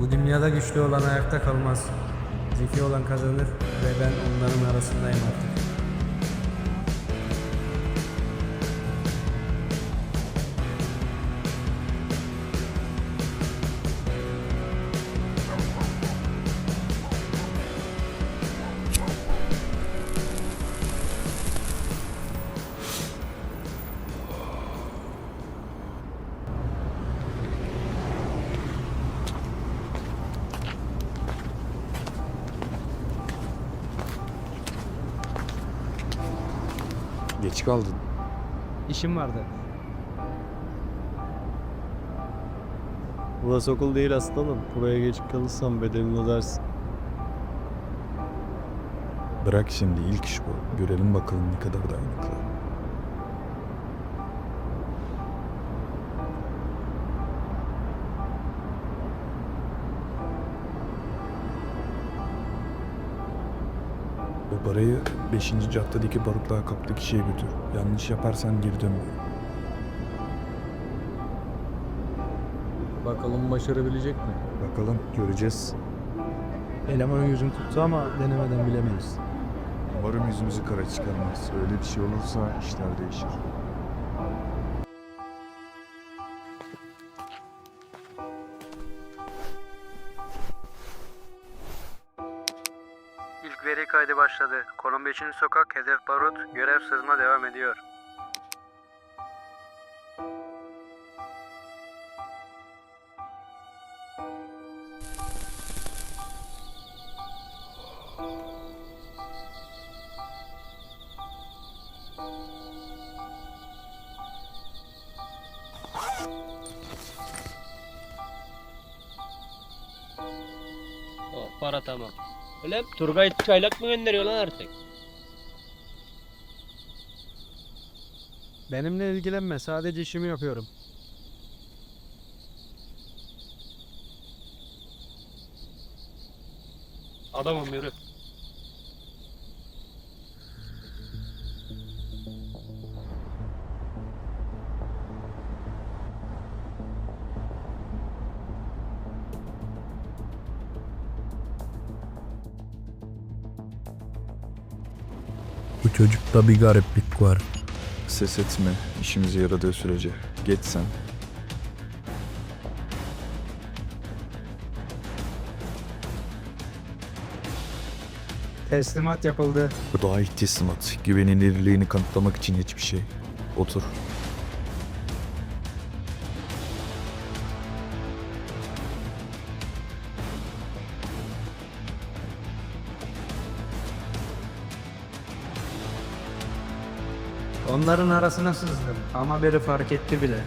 Bu dünyada güçlü olan ayakta kalmaz. Zeki olan kazanır ve ben onların arasındayım artık. Geç kaldın. İşim vardı. Burası okul değil aslanım. Buraya geç kalırsan bedelini ödersin. Bırak şimdi ilk iş bu. Görelim bakalım ne kadar dayanıklı. Bu parayı 5. caddedeki barutluğa kaptaki kişiye götür. Yanlış yaparsan geri dönme. Bakalım başarabilecek mi? Bakalım göreceğiz. Elemanın yüzünü tuttu ama denemeden bilemeyiz. Umarım yüzümüzü kara çıkarmaz. Öyle bir şey olursa işler değişir. Veri kaydı başladı. Konum 5. sokak, hedef barut, görev sızma devam ediyor. Oh, para tamam. Öyle Turgay çaylak mı gönderiyor lan artık? Benimle ilgilenme, sadece işimi yapıyorum. Adamım yürü. Bu çocukta bir gariplik var. Ses etme işimize yaradığı sürece. Geç sen. Teslimat yapıldı. Bu daha ilk teslimat. Güvenilirliğini kanıtlamak için hiçbir şey. Otur. Onların arasına sızdım ama biri fark etti bile.